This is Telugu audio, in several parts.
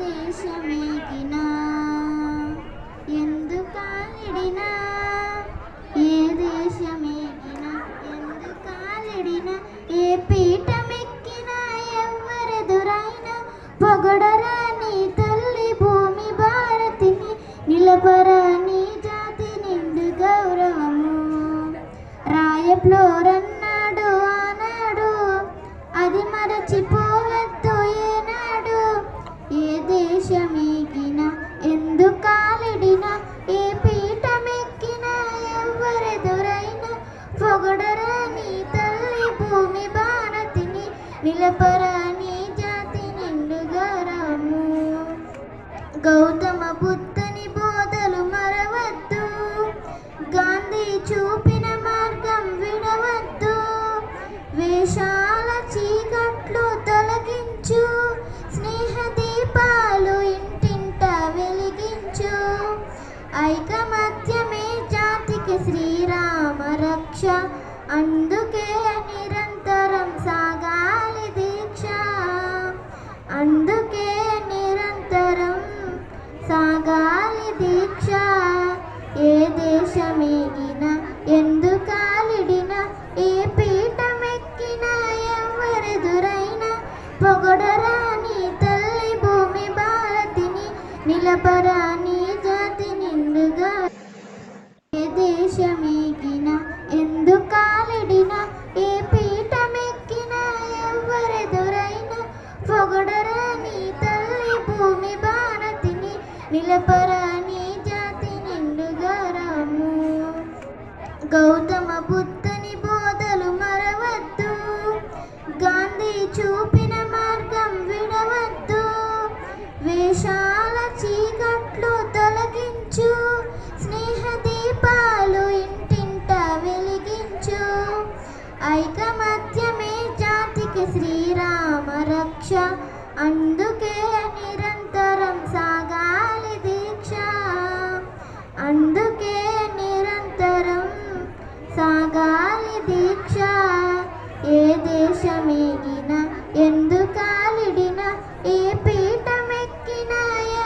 దేశమేగినా ఎందుకాలిడినా ఏ దేశమేగినా ఎందుకాలిడినా ఏ పీఠమెక్కినా? ఎవ్వరెదురైనా పొగడరా నీ తల్లి భూమి భారతిని నిలపరా నీ జాతి నిండు గౌరవము. రాయప్లోరన్నాడు ఆనాడు అది మరచిపో స్నేహ దీపాలు ఇంటింట వెలిగించు. ఐకమత్యమే జాతికి శ్రీరామ రక్ష. అందుకే నిరంతరం సాగాలి దీక్ష. అందుకే నిరంతరం సాగాలి దీక్ష. ఏ దేశమేగిన ఎందుకాలిడిన ఏ పీఠమెక్కిన ఎవరెదురైన పొగడరా నిలపరాని జాతి నిండుగా. ఏ దేశమేగిన ఎందుకాలిడిన ఏ పీఠమెక్కిన ఎవరెదురైన పొగడరాని తల్లి భూమి భారతిని. నిలపరాని జాతి నిండుగా రాము. గౌతమ బుద్ధని బోధ ఐకమత్యమే జాతికి శ్రీరామ రక్ష. అందుకే నిరంతరం సాగాలి దీక్ష. అందుకే నిరంతరం సాగాలి దీక్ష. ఏ దేశమేగిన ఎందుకాలిడిన ఏ పీఠమెక్కిన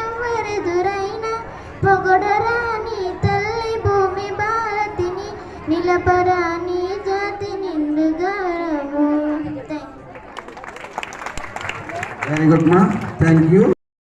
ఎవరెదురైన పొగడరాని తల్లి భూమి భారతిని నిలబరా very good ma thank you.